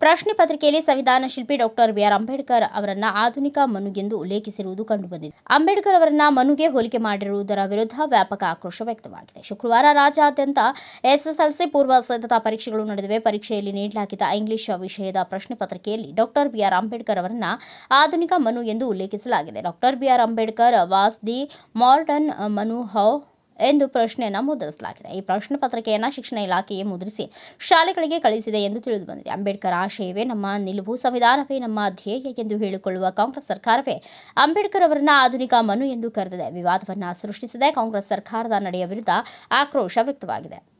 ಪ್ರಶ್ನೆ ಪತ್ರಿಕೆಯಲ್ಲಿ ಸಂವಿಧಾನ ಶಿಲ್ಪಿ ಡಾಕ್ಟರ್ ಬಿ ಆರ್ ಅಂಬೇಡ್ಕರ್ ಅವರನ್ನ ಆಧುನಿಕ ಮನುಗೆಂದು ಉಲ್ಲೇಖಿಸಿರುವುದು ಕಂಡುಬಂದಿದೆ. ಅಂಬೇಡ್ಕರ್ ಅವರನ್ನ ಮನುಗೆ ಹೋಲಿಕೆ ಮಾಡಿರುವುದರ ವಿರುದ್ಧ ವ್ಯಾಪಕ ಆಕ್ರೋಶ ವ್ಯಕ್ತವಾಗಿದೆ. ಶುಕ್ರವಾರ ರಾಜ್ಯಾದ್ಯಂತ ಎಸ್ಎಸ್ಎಲ್ಸಿ ಪೂರ್ವ ಸಿದ್ಧತಾ ಪರೀಕ್ಷೆಗಳು ನಡೆದಿವೆ. ಪರೀಕ್ಷೆಯಲ್ಲಿ ನೀಡಲಾಗಿದ್ದ ಇಂಗ್ಲಿಷ್ ವಿಷಯದ ಪ್ರಶ್ನೆ ಪತ್ರಿಕೆಯಲ್ಲಿ ಡಾಕ್ಟರ್ ಬಿ ಆರ್ ಅಂಬೇಡ್ಕರ್ ಅವರನ್ನ ಆಧುನಿಕ ಮನು ಎಂದು ಉಲ್ಲೇಖಿಸಲಾಗಿದೆ. Doctor B R Ambedkar was the modern Manu how ಎಂದು ಪ್ರಶ್ನೆಯನ್ನು ಮುದ್ರಿಸಲಾಗಿದೆ. ಈ ಪ್ರಶ್ನೆ ಪತ್ರಿಕೆಯನ್ನು ಶಿಕ್ಷಣ ಇಲಾಖೆಯೇ ಮುದ್ರಿಸಿ ಶಾಲೆಗಳಿಗೆ ಕಳುಹಿಸಿದೆ ಎಂದು ತಿಳಿದು ಬಂದಿದೆ. ಅಂಬೇಡ್ಕರ್ ಆಶಯವೇ ನಮ್ಮ ನಿಲುವು, ಸಂವಿಧಾನವೇ ನಮ್ಮ ಧ್ಯೇಯ ಎಂದು ಹೇಳಿಕೊಳ್ಳುವ ಕಾಂಗ್ರೆಸ್ ಸರ್ಕಾರವೇ ಅಂಬೇಡ್ಕರ್ ಅವರನ್ನ ಆಧುನಿಕ ಮನು ಎಂದು ಕರೆದಿದೆ. ವಿವಾದವನ್ನು ಸೃಷ್ಟಿಸಿದೆ ಕಾಂಗ್ರೆಸ್ ಸರ್ಕಾರದ ನಡೆಯ ವಿರುದ್ಧ ಆಕ್ರೋಶ ವ್ಯಕ್ತವಾಗಿದೆ.